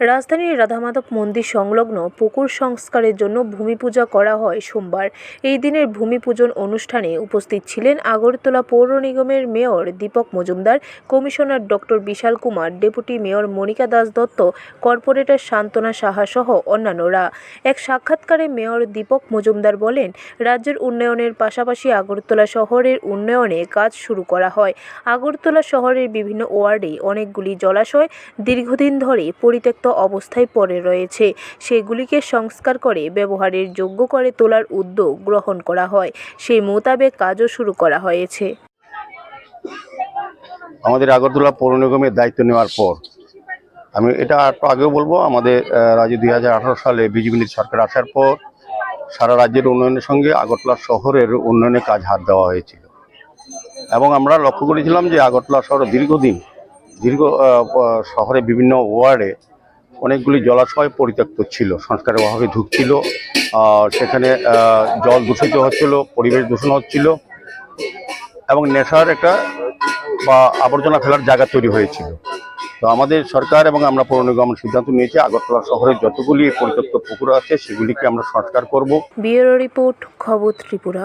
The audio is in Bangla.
রাজধানীর রাধামাধব মন্দির সংলগ্ন পুকুর সংস্কারের জন্য ভূমি পূজা করা হয় সোমবার। এই দিনের ভূমি পূজন অনুষ্ঠানে উপস্থিত ছিলেন আগরতলা পৌর নিগমের mayor Dipak Majumdar, commissioner doctor Bishal Kumar, deputy mayor Monika Das Dutta, corporator Shantana Saha সহ অন্যান্যরা। এক সাক্ষাৎকারে মেয়র দীপক মজুমদার বলেন, রাজ্যের উন্নয়নের পাশাপাশি আগরতলা শহরের উন্নয়নে কাজ শুরু করা হয়। আগরতলা শহরের বিভিন্ন ওয়ার্ডে অনেকগুলি জলাশয় দীর্ঘদিন ধরে পরিত্যক্ত অবস্থায় পড়ে রয়েছে। সেগুলিকে সংস্কার করে, ব্যবহারের যোগ্য করে তোলার উদ্যোগ গ্রহণ করা হয়। সেই মোতাবেক কাজও শুরু করা হয়েছে। আমাদের আগরতলা পৌর নিগমের দায়িত্ব নেওয়ার পর, আমি এটা একটু আগেও বলব, আমাদের রাজ্যে দুই সালে বিজেপি সরকার আসার পর সারা রাজ্যের উন্নয়নের সঙ্গে আগরতলা শহরের উন্নয়নে কাজ হাত দেওয়া হয়েছিল। এবং আমরা লক্ষ্য করেছিলাম যে আগরতলা শহর দীর্ঘদিন, দীর্ঘ শহরে বিভিন্ন ওয়ার্ডে অনেকগুলি জলাশয় পরিত্যক্ত ছিল, সংস্কারের অভাবে ঢুকছিল সেখানে জল দূষিত হচ্ছিল, পরিবেশ দূষণ হচ্ছিল, এবং নেশার একটা, বা আবর্জনা ফেলার জায়গা তৈরি হয়েছিল। তো আমাদের সরকার এবং আমরা পৌর নিগম সিদ্ধান্ত নিয়েছি, আগরতলা শহরের যতগুলি পরিত্যক্ত পুকুর আছে, সেগুলিকে আমরা সংস্কার করব। ব্যুরো রিপোর্ট, খবর ত্রিপুরা।